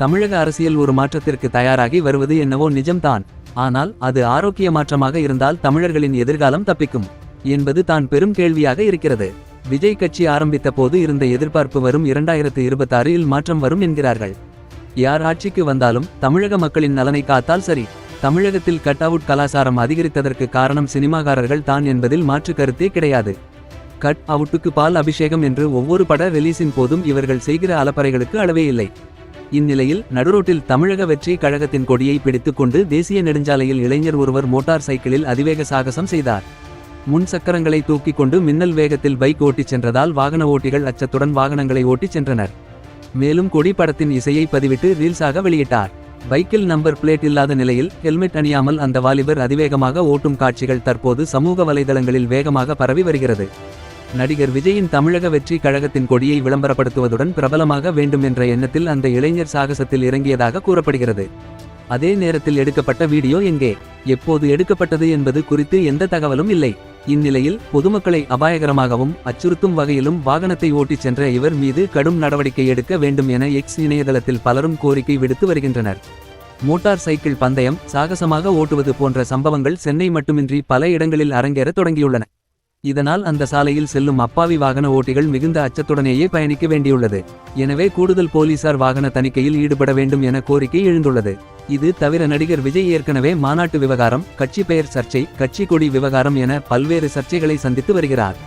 தமிழக அரசியல் ஒரு மாற்றத்திற்கு தயாராகி வருவது என்னவோ நிஜம்தான். ஆனால் அது ஆரோக்கிய மாற்றமாக இருந்தால் தமிழர்களின் எதிர்காலம் தப்பிக்கும் என்பது தான் பெரும் கேள்வியாக இருக்கிறது. விஜய் கட்சி ஆரம்பித்த போது இருந்த எதிர்பார்ப்பு வரும் இரண்டாயிரத்து இருபத்தாறில் மாற்றம் வரும் என்கிறார்கள். யார் ஆட்சிக்கு வந்தாலும் தமிழக மக்களின் நலனை காத்தால் சரி. தமிழகத்தில் கட் அவுட் கலாசாரம் அதிகரித்ததற்கு காரணம் சினிமாகாரர்கள் தான் என்பதில் மாற்று கருத்தே கிடையாது. கட் அவுட்டுக்கு பால் அபிஷேகம் என்று ஒவ்வொரு பட ரிலீஸின் போதும் இவர்கள் செய்கிற அலப்பறைகளுக்கு அளவே இல்லை. இந்நிலையில் நடுரோட்டில் தமிழக வெற்றி கழகத்தின் கொடியை பிடித்துக்கொண்டு தேசிய நெடுஞ்சாலையில் இளைஞர் ஒருவர் மோட்டார் சைக்கிளில் அதிவேக சாகசம் செய்தார். முன் சக்கரங்களை தூக்கிக் கொண்டு மின்னல் வேகத்தில் பைக் ஓட்டிச் சென்றதால் வாகன ஓட்டிகள் அச்சத்துடன் வாகனங்களை ஓட்டிச் சென்றனர். மேலும் கொடி படத்தின் இசையை பதிவிட்டு ரீல்ஸாக வெளியிட்டார். பைக்கில் நம்பர் பிளேட் இல்லாத நிலையில் ஹெல்மெட் அணியாமல் அந்த வாலிபர் அதிவேகமாக ஓட்டும் காட்சிகள் தற்போது சமூக வலைதளங்களில் வேகமாக பரவி வருகிறது. நடிகர் விஜயின் தமிழக வெற்றி கழகத்தின் கொடியை விளம்பரப்படுத்துவதுடன் பிரபலமாக வேண்டும் என்ற எண்ணத்தில் அந்த இளைஞர் சாகசத்தில் இறங்கியதாக கூறப்படுகிறது. அதே நேரத்தில் எடுக்கப்பட்ட வீடியோ எங்கே? எப்போது எடுக்கப்பட்டது என்பது குறித்து எந்த தகவலும் இல்லை. இந்நிலையில் பொதுமக்களை அபாயகரமாகவும் அச்சுறுத்தும் வகையிலும் வாகனத்தை ஓட்டிச் சென்ற இவர் மீது கடும் நடவடிக்கை எடுக்க வேண்டும் என எக்ஸ் இணையதளத்தில் பலரும் கோரிக்கை விடுத்து வருகின்றனர். மோட்டார் சைக்கிள் பந்தயம் சாகசமாக ஓட்டுவது போன்ற சம்பவங்கள் சென்னை மட்டுமின்றி பல இடங்களில் அரங்கேற தொடங்கியுள்ளன. இதனால் அந்த சாலையில் செல்லும் அப்பாவி வாகன ஓட்டிகள் மிகுந்த அச்சத்துடனேயே பயணிக்க வேண்டியுள்ளது. எனவே கூடுதல் போலீசார் வாகன தணிக்கையில் ஈடுபட வேண்டும் என கோரிக்கை எழுந்துள்ளது. இது தவிர நடிகர் விஜய் ஏற்கனவே மாநாட்டு விவகாரம் கட்சி பெயர் சர்ச்சை கட்சி கொடி விவகாரம் என பல்வேறு சர்ச்சைகளை சந்தித்து வருகிறார்.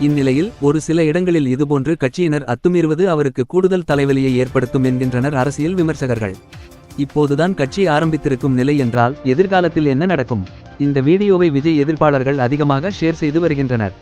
இந்நிலையில் ஒரு சில இடங்களில் இதுபோன்று கட்சியினர் அத்துமீறுவது அவருக்கு கூடுதல் தலைவலியை ஏற்படுத்தும் என்கின்றனர் அரசியல் விமர்சகர்கள். இப்போதுதான் கட்சி ஆரம்பித்திருக்கும் நிலை என்றால் எதிர்காலத்தில் என்ன நடக்கும்? இந்த வீடியோவை விஜய் எதிர்ப்பாளர்கள் அதிகமாக ஷேர் செய்து வருகின்றனர்.